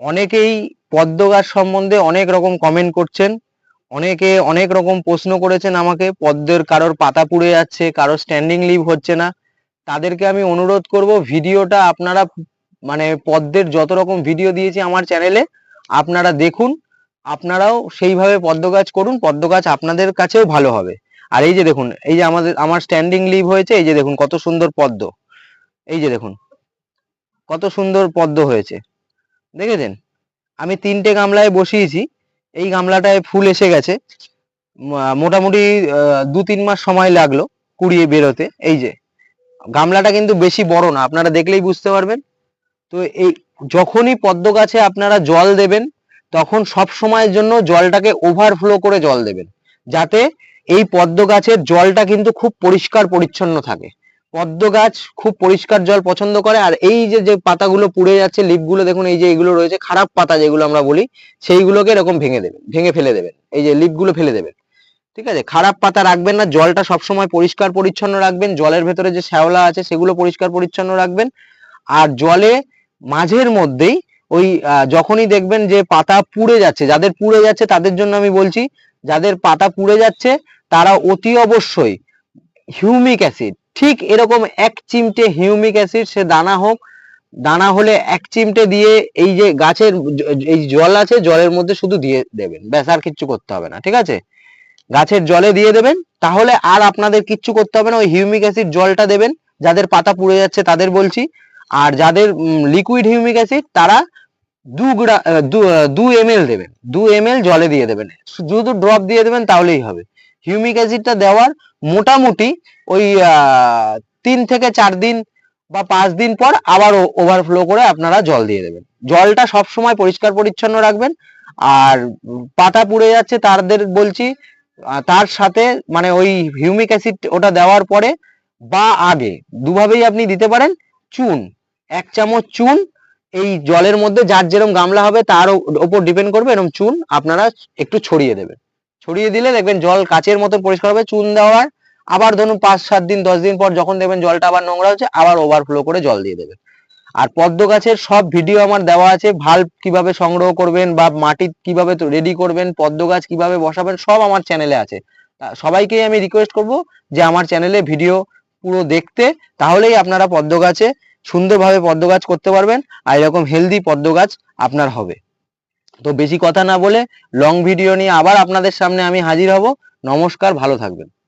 অনেকেই পদ্ম গাছ সম্বন্ধে অনেক রকম কমেন্ট করছেন, অনেকে অনেক রকম প্রশ্ন করেছেন আমাকে, পদ্মের কারোর পাতা পুড়ে যাচ্ছে, কারোর স্ট্যান্ডিং লিভ হচ্ছে না। তাদেরকে আমি অনুরোধ করব, ভিডিওটা আপনারা মানে পদ্মের যত রকম ভিডিও দিয়েছি আমার চ্যানেলে আপনারা দেখুন, আপনারাও সেইভাবে পদ্ম গাছ করুন পদ্ম গাছ আপনাদের কাছেও ভালো হবে। আর এই যে দেখুন, এই যে আমাদের, আমার স্ট্যান্ডিং লিভ হয়েছে, এই যে দেখুন কত সুন্দর পদ্ম। এই যে দেখুন, কত সুন্দর পদ্ম হয়েছে। দেখেছেন? আমি তিনটে গামলায় বসিয়েছি। এই গামলাটায় ফুল এসে গেছে। মোটামুটি দু তিন মাস সময় লাগল কুড়িয়ে বেরোতে। এই যে, গামলাটা কিন্তু বেশি বড় না, আপনারা দেখলেই বুঝতে পারবেন। তো এই, যখনই পদ্ম গাছে আপনারা জল দেবেন, তখন সব সময়ের জন্য জলটাকে ওভারফ্লো করে জল দেবেন। যাতে এই পদ্ম গাছের জলটা কিন্তু খুব পরিষ্কার পরিচ্ছন্ন থাকে। পদ্ম গাছ খুব পরিষ্কার জল পছন্দ করে, আর এই যে যে পাতাগুলো পুড়ে যাচ্ছে লিপগুলো দেখুন, এই যে এগুলো রয়েছে, খারাপ পাতা যেগুলো আমরা বলি, সেইগুলোকে এরকম ভেঙে দেবেন, ভেঙে ফেলে দেবেন, এই যে লিপগুলো ফেলে দেবেন, ঠিক আছে? খারাপ পাতা রাখবেন না, জলটা সবসময় পরিষ্কার পরিচ্ছন্ন রাখবেন, জলের ভেতরে যে শ্যাওলা আছে, সেগুলো পরিষ্কার পরিচ্ছন্ন রাখবেন, আর জলে মাঝের মধ্যেই ওই যখনই দেখবেন যে পাতা পুড়ে যাচ্ছে, যাদের পুড়ে যাচ্ছে তাদের জন্য আমি বলছি, যাদের পাতা পুড়ে যাচ্ছে, তারা অতি অবশ্যই হিউমিক অ্যাসিড ঠিক এরকম এক চিমটে হিউমিক অ্যাসিড, সে দানা হোক, দানা হলে এক চিমটে দিয়ে এই যে গাছের এই জল আছে, জলের মধ্যে শুধু দিয়ে দেবেন। ব্যাস, আর কিচ্ছু করতে হবে না, ঠিক আছে? গাছের জলে দিয়ে দেবেন, তাহলে আর আপনাদের কিচ্ছু করতে হবে না, ওই হিউমিক অ্যাসিড জলটা দেবেন, যাদের পাতা পুড়ে যাচ্ছে তাদের বলছি। আর যাদের লিকুইড হিউমিক অ্যাসিড, তারা দু গ্রা দু এম এল দেবেন। দু এম এল জলে দিয়ে দেবেন। শুধু ড্রপ দিয়ে দেবেন, তাহলেই হবে। হিউমিক অ্যাসিডটা দেওয়ার মোটামুটি ওই তিন থেকে চার দিন বা পাঁচ দিন পর আবার ওভারফ্লো করে আপনারা জল দিয়ে দেবেন। জলটা সব সময় পরিষ্কার পরিচ্ছন্ন রাখবেন। আর পাতা পুড়ে যাচ্ছে তাদের বলছি তার সাথে মানে ওই হিউমিক অ্যাসিড ওটা দেওয়ার পরে বা আগে দুভাবেই আপনি দিতে পারেন, চুন, এক চামচ চুন, এই জলের মধ্যে যার যেরকম গামলা হবে তার ওপর ডিপেন্ড করবে এরকম চুন আপনারা একটু ছড়িয়ে দেবেন। ছড়িয়ে দিলে দেখবেন জল কাচের মতো পরিষ্কার হবে, চুন দেওয়ার আবার ধরুন পাঁচ, সাত দিন, দশ দিন পর যখন দেখবেন জলটা আবার নোংরা হচ্ছে, আবার ওভারফ্লো করে জল দিয়ে দেবেন। আর পদ্ম গাছের সব ভিডিও আমার দেওয়া আছে ভাল্ব কীভাবে সংগ্রহ করবেন বা মাটি কীভাবে রেডি করবেন, পদ্ম গাছ কীভাবে বসাবেন, সব আমার চ্যানেলে আছে। তা সবাইকেই আমি রিকোয়েস্ট করব যে আমার চ্যানেলে ভিডিও পুরো দেখতে, তাহলেই আপনারা পদ্ম গাছে সুন্দরভাবে পদ্ম গাছ করতে পারবেন, আর এরকম হেলদি পদ্ম গাছ আপনার হবে। তো বেশি কথা না বলে লং ভিডিও নিয়ে আবার আপনাদের সামনে আমি হাজির হব। নমস্কার, ভালো থাকবেন।